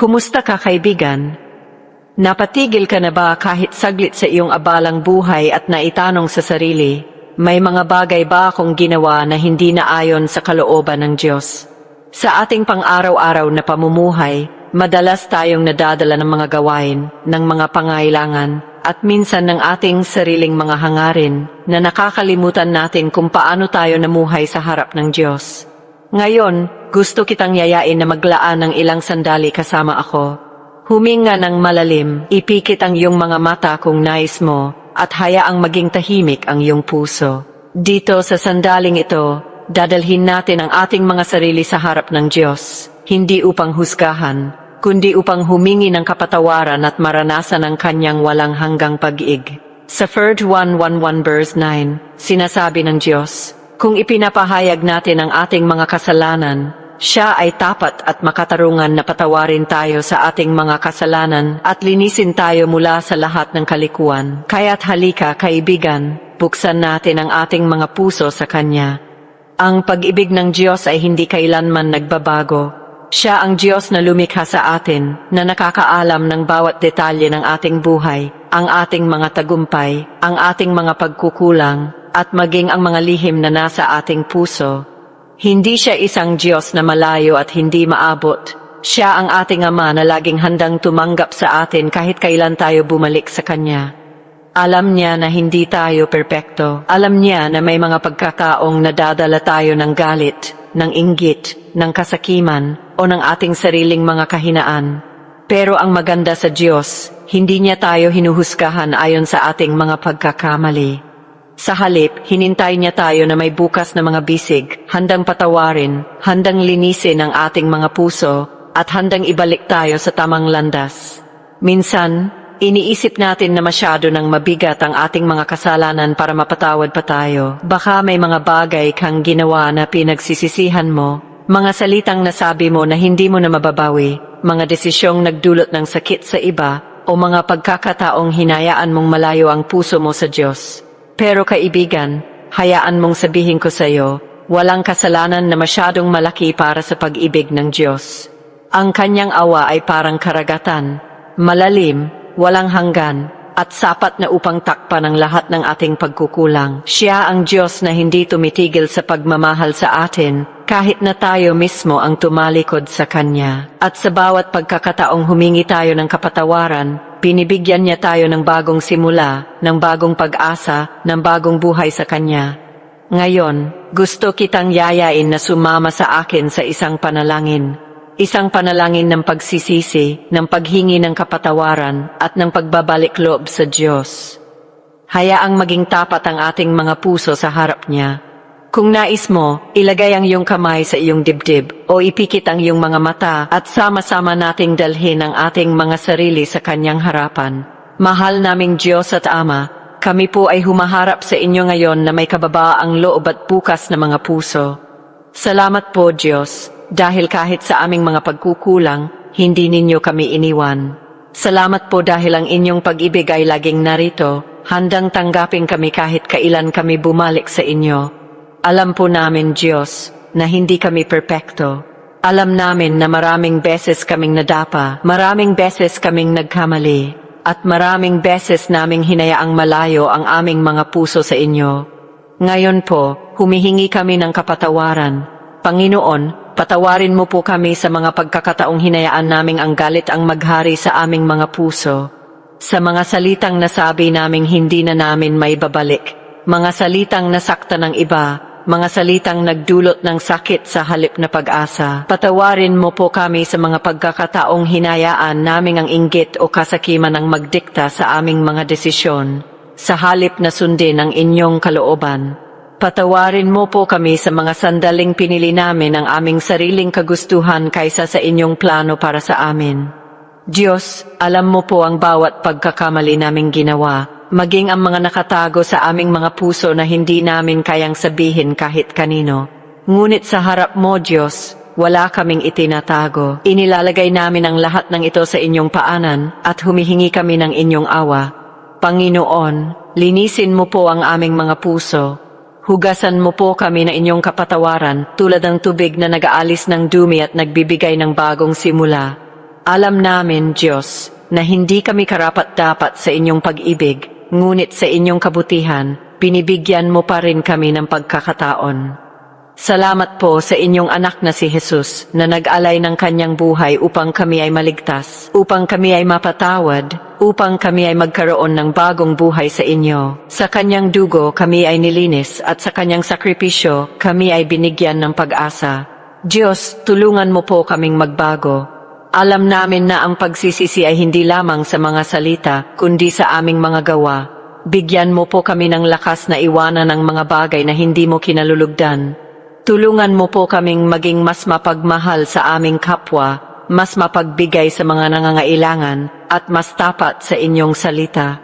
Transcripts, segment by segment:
Kumusta ka kaibigan? Napatigil ka na ba kahit saglit sa iyong abalang buhay at naitanong sa sarili, may mga bagay ba akong ginawa na hindi na ayon sa kalooban ng Diyos? Sa ating pang-araw-araw na pamumuhay, madalas tayong nadadala ng mga gawain, ng mga pangailangan, at minsan ng ating sariling mga hangarin na nakakalimutan natin kung paano tayo namuhay sa harap ng Diyos. Ngayon, gusto kitang yayain na maglaan ng ilang sandali kasama ako. Huminga ng malalim, ipikit ang iyong mga mata kung nais mo, at hayaang maging tahimik ang iyong puso. Dito sa sandaling ito, dadalhin natin ang ating mga sarili sa harap ng Diyos, hindi upang husgahan, kundi upang humingi ng kapatawaran at maranasan ang kanyang walang hanggang pag-iig. Sa 1 111 verse 9, sinasabi ng Diyos, Kung ipinapahayag natin ang ating mga kasalanan, siya ay tapat at makatarungan na patawarin tayo sa ating mga kasalanan at linisin tayo mula sa lahat ng kalikuan. Kaya't halika, kaibigan, buksan natin ang ating mga puso sa Kanya. Ang pag-ibig ng Diyos ay hindi kailanman nagbabago. Siya ang Diyos na lumikha sa atin, na nakakaalam ng bawat detalye ng ating buhay, ang ating mga tagumpay, ang ating mga pagkukulang, at maging ang mga lihim na nasa ating puso. Hindi siya isang Diyos na malayo at hindi maabot. Siya ang ating Ama na laging handang tumanggap sa atin kahit kailan tayo bumalik sa Kanya. Alam niya na hindi tayo perpekto. Alam niya na may mga pagkakaong nadadala tayo ng galit, ng inggit, ng kasakiman, o ng ating sariling mga kahinaan. Pero ang maganda sa Diyos, hindi niya tayo hinuhusgahan ayon sa ating mga pagkakamali. Sa halip, hinintay niya tayo na may bukas na mga bisig, handang patawarin, handang linisin ang ating mga puso, at handang ibalik tayo sa tamang landas. Minsan, iniisip natin na masyado ng mabigat ang ating mga kasalanan para mapatawad pa tayo. Baka may mga bagay kang ginawa na pinagsisisihan mo, mga salitang nasabi mo na hindi mo na mababawi, mga desisyong nagdulot ng sakit sa iba, o mga pagkakataong hinayaan mong malayo ang puso mo sa Diyos. Pero kaibigan, hayaan mong sabihin ko sa iyo, walang kasalanan na masyadong malaki para sa pag-ibig ng Diyos. Ang kanyang awa ay parang karagatan, malalim, walang hanggan, at sapat na upang takpan ang lahat ng ating pagkukulang. Siya ang Diyos na hindi tumitigil sa pagmamahal sa atin, kahit na tayo mismo ang tumalikod sa Kanya. At sa bawat pagkakataong humingi tayo ng kapatawaran, Binibigyan niya tayo ng bagong simula, ng bagong pag-asa, ng bagong buhay sa Kanya. Ngayon, gusto kitang yayain na sumama sa akin sa isang panalangin. Isang panalangin ng pagsisisi, ng paghingi ng kapatawaran, at ng pagbabalik loob sa Diyos. Hayaang maging tapat ang ating mga puso sa harap niya. Kung nais mo, ilagay ang iyong kamay sa iyong dibdib o ipikit ang iyong mga mata at sama-sama nating dalhin ang ating mga sarili sa kanyang harapan. Mahal naming Diyos at Ama, kami po ay humaharap sa inyo ngayon na may kababaang loob at bukas na mga puso. Salamat po Diyos, dahil kahit sa aming mga pagkukulang, hindi ninyo kami iniwan. Salamat po dahil ang inyong pag-ibig ay laging narito, handang tanggapin kami kahit kailan kami bumalik sa inyo. Alam po namin, Diyos, na hindi kami perpekto. Alam namin na maraming beses kaming nadapa, maraming beses kaming nagkamali, at maraming beses naming hinayaang malayo ang aming mga puso sa inyo. Ngayon po, humihingi kami ng kapatawaran. Panginoon, patawarin mo po kami sa mga pagkakataong hinayaan naming ang galit ang maghari sa aming mga puso. Sa mga salitang nasabi naming hindi na namin may babalik, mga salitang nasakta ng iba, mga salitang nagdulot ng sakit sa halip na pag-asa. Patawarin mo po kami sa mga pagkakataong hinayaan naming ang inggit o kasakiman ang magdikta sa aming mga desisyon, sa halip na sundin ang inyong kalooban. Patawarin mo po kami sa mga sandaling pinili namin ang aming sariling kagustuhan kaysa sa inyong plano para sa amin. Diyos, alam mo po ang bawat pagkakamali naming ginawa, maging ang mga nakatago sa aming mga puso na hindi namin kayang sabihin kahit kanino. Ngunit sa harap mo, Diyos, wala kaming itinatago. Inilalagay namin ang lahat ng ito sa inyong paanan at humihingi kami ng inyong awa. Panginoon, linisin mo po ang aming mga puso. Hugasan mo po kami na inyong kapatawaran tulad ng tubig na nag-aalis ng dumi at nagbibigay ng bagong simula. Alam namin, Diyos, na hindi kami karapat-dapat sa inyong pag-ibig, ngunit sa inyong kabutihan, binibigyan mo pa rin kami ng pagkakataon. Salamat po sa inyong anak na si Jesus na nag-alay ng kanyang buhay upang kami ay maligtas, upang kami ay mapatawad, upang kami ay magkaroon ng bagong buhay sa inyo. Sa kanyang dugo kami ay nilinis at sa kanyang sakripisyo kami ay binigyan ng pag-asa. Diyos, tulungan mo po kaming magbago. Alam namin na ang pagsisisi ay hindi lamang sa mga salita, kundi sa aming mga gawa. Bigyan mo po kami ng lakas na iwanan ang mga bagay na hindi mo kinalulugdan. Tulungan mo po kaming maging mas mapagmahal sa aming kapwa, mas mapagbigay sa mga nangangailangan, at mas tapat sa inyong salita.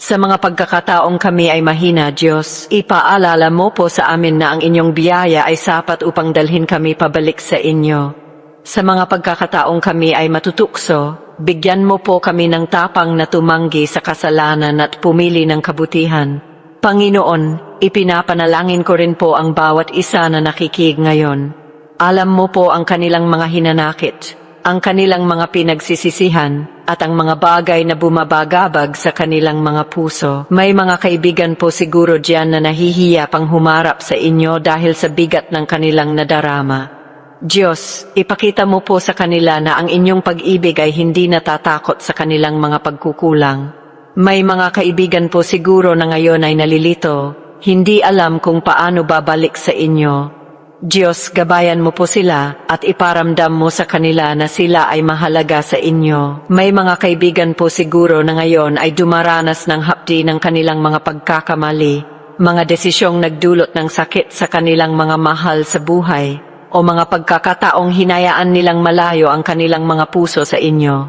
Sa mga pagkakataong kami ay mahina, Diyos, ipaalala mo po sa amin na ang inyong biyaya ay sapat upang dalhin kami pabalik sa inyo. Sa mga pagkakataong kami ay matutukso, bigyan mo po kami ng tapang na tumanggi sa kasalanan at pumili ng kabutihan. Panginoon, ipinapanalangin ko rin po ang bawat isa na nakikig ngayon. Alam mo po ang kanilang mga hinanakit, ang kanilang mga pinagsisisihan, at ang mga bagay na bumabagabag sa kanilang mga puso. May mga kaibigan po siguro diyan na nahihiya pang humarap sa inyo dahil sa bigat ng kanilang nadarama. Diyos, ipakita mo po sa kanila na ang inyong pag-ibig ay hindi natatakot sa kanilang mga pagkukulang. May mga kaibigan po siguro na ngayon ay nalilito, hindi alam kung paano babalik sa inyo. Diyos, gabayan mo po sila at iparamdam mo sa kanila na sila ay mahalaga sa inyo. May mga kaibigan po siguro na ngayon ay dumaranas ng hapdi ng kanilang mga pagkakamali, mga desisyong nagdulot ng sakit sa kanilang mga mahal sa buhay, o mga pagkakataong hinayaan nilang malayo ang kanilang mga puso sa inyo.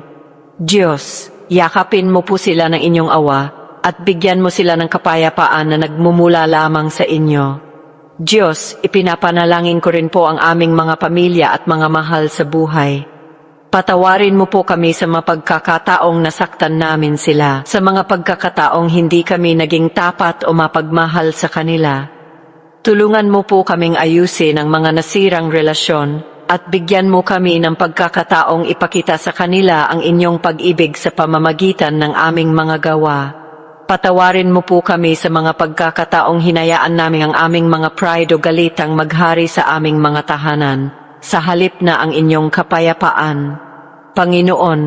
Diyos, yakapin mo po sila ng inyong awa at bigyan mo sila ng kapayapaan na nagmumula lamang sa inyo. Diyos, ipinapanalangin ko rin po ang aming mga pamilya at mga mahal sa buhay. Patawarin mo po kami sa mga pagkakataong nasaktan namin sila, sa mga pagkakataong hindi kami naging tapat o mapagmahal sa kanila. Tulungan mo po kaming ayusin ang mga nasirang relasyon at bigyan mo kami ng pagkakataong ipakita sa kanila ang inyong pag-ibig sa pamamagitan ng aming mga gawa. Patawarin mo po kami sa mga pagkakataong hinayaan namin ang aming mga pride o galitang maghari sa aming mga tahanan, sa halip na ang inyong kapayapaan. Panginoon,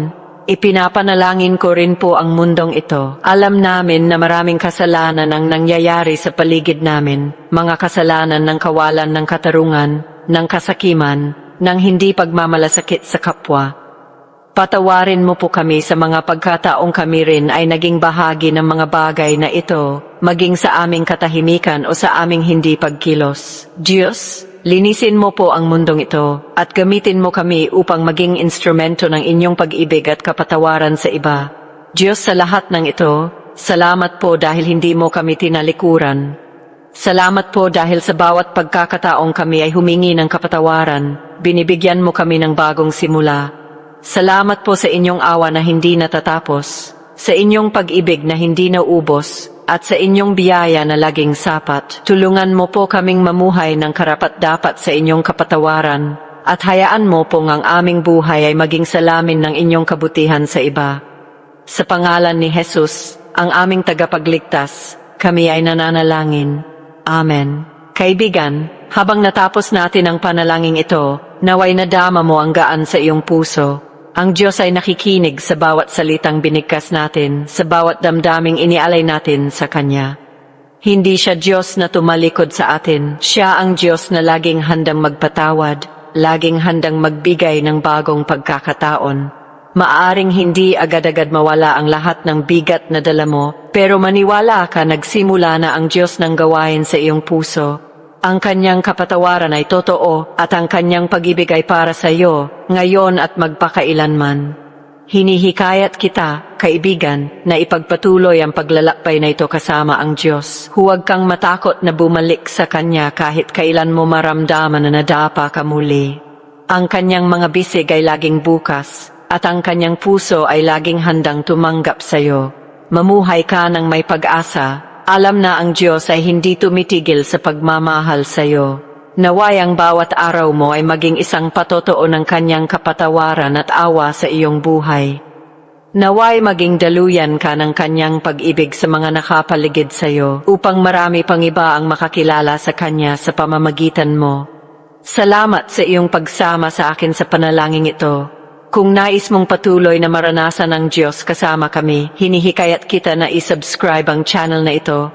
ipinapanalangin ko rin po ang mundong ito. Alam namin na maraming kasalanan ang nangyayari sa paligid namin, mga kasalanan ng kawalan ng katarungan, ng kasakiman, ng hindi pagmamalasakit sa kapwa. Patawarin mo po kami sa mga pagkataong kami rin ay naging bahagi ng mga bagay na ito, maging sa aming katahimikan o sa aming hindi pagkilos. Diyos, linisin mo po ang mundong ito at gamitin mo kami upang maging instrumento ng inyong pag-ibig at kapatawaran sa iba. Diyos sa lahat ng ito, salamat po dahil hindi mo kami tinalikuran. Salamat po dahil sa bawat pagkakataong kami ay humingi ng kapatawaran, binibigyan mo kami ng bagong simula. Salamat po sa inyong awa na hindi natatapos, sa inyong pag-ibig na hindi nauubos, at sa inyong biyaya na laging sapat. Tulungan mo po kaming mamuhay ng karapat-dapat sa inyong kapatawaran, at hayaan mo pong ang aming buhay ay maging salamin ng inyong kabutihan sa iba. Sa pangalan ni Jesus, ang aming tagapagligtas, kami ay nananalangin. Amen. Kaibigan, habang natapos natin ang panalangin ito, naway nadama mo ang gaan sa iyong puso. Ang Diyos ay nakikinig sa bawat salitang binigkas natin, sa bawat damdaming inialay natin sa Kanya. Hindi siya Diyos na tumalikod sa atin, siya ang Diyos na laging handang magpatawad, laging handang magbigay ng bagong pagkakataon. Maaring hindi agad-agad mawala ang lahat ng bigat na dala mo, pero maniwala ka nagsimula na ang Diyos ng gawain sa iyong puso. Ang kanyang kapatawaran ay totoo at ang kanyang pag-ibig ay para sa iyo, ngayon at magpakailanman. Hinihikayat kita, kaibigan, na ipagpatuloy ang paglalakbay na ito kasama ang Diyos. Huwag kang matakot na bumalik sa Kanya kahit kailan mo maramdaman na nadapa ka muli. Ang kanyang mga bisig ay laging bukas, at ang kanyang puso ay laging handang tumanggap sa iyo. Mamuhay ka ng may pag-asa, alam na ang Diyos ay hindi tumitigil sa pagmamahal sa iyo. Naway ang bawat araw mo ay maging isang patotoo ng kanyang kapatawaran at awa sa iyong buhay. Naway maging daluyan ka ng kanyang pag-ibig sa mga nakapaligid sa iyo upang marami pang iba ang makakilala sa kanya sa pamamagitan mo. Salamat sa iyong pagsama sa akin sa panalangin ito. Kung nais mong patuloy na maranasan ng Diyos kasama kami, hinihikayat kita na isubscribe ang channel na ito.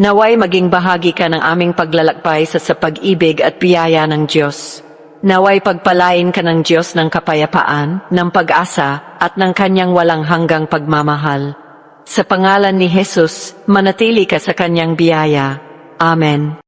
Naway maging bahagi ka ng aming paglalakbay sa sa pag-ibig at biyaya ng Diyos. Naway pagpalain ka ng Diyos ng kapayapaan, ng pag-asa, at ng kanyang walang hanggang pagmamahal. Sa pangalan ni Jesus, manatili ka sa kanyang biyaya. Amen.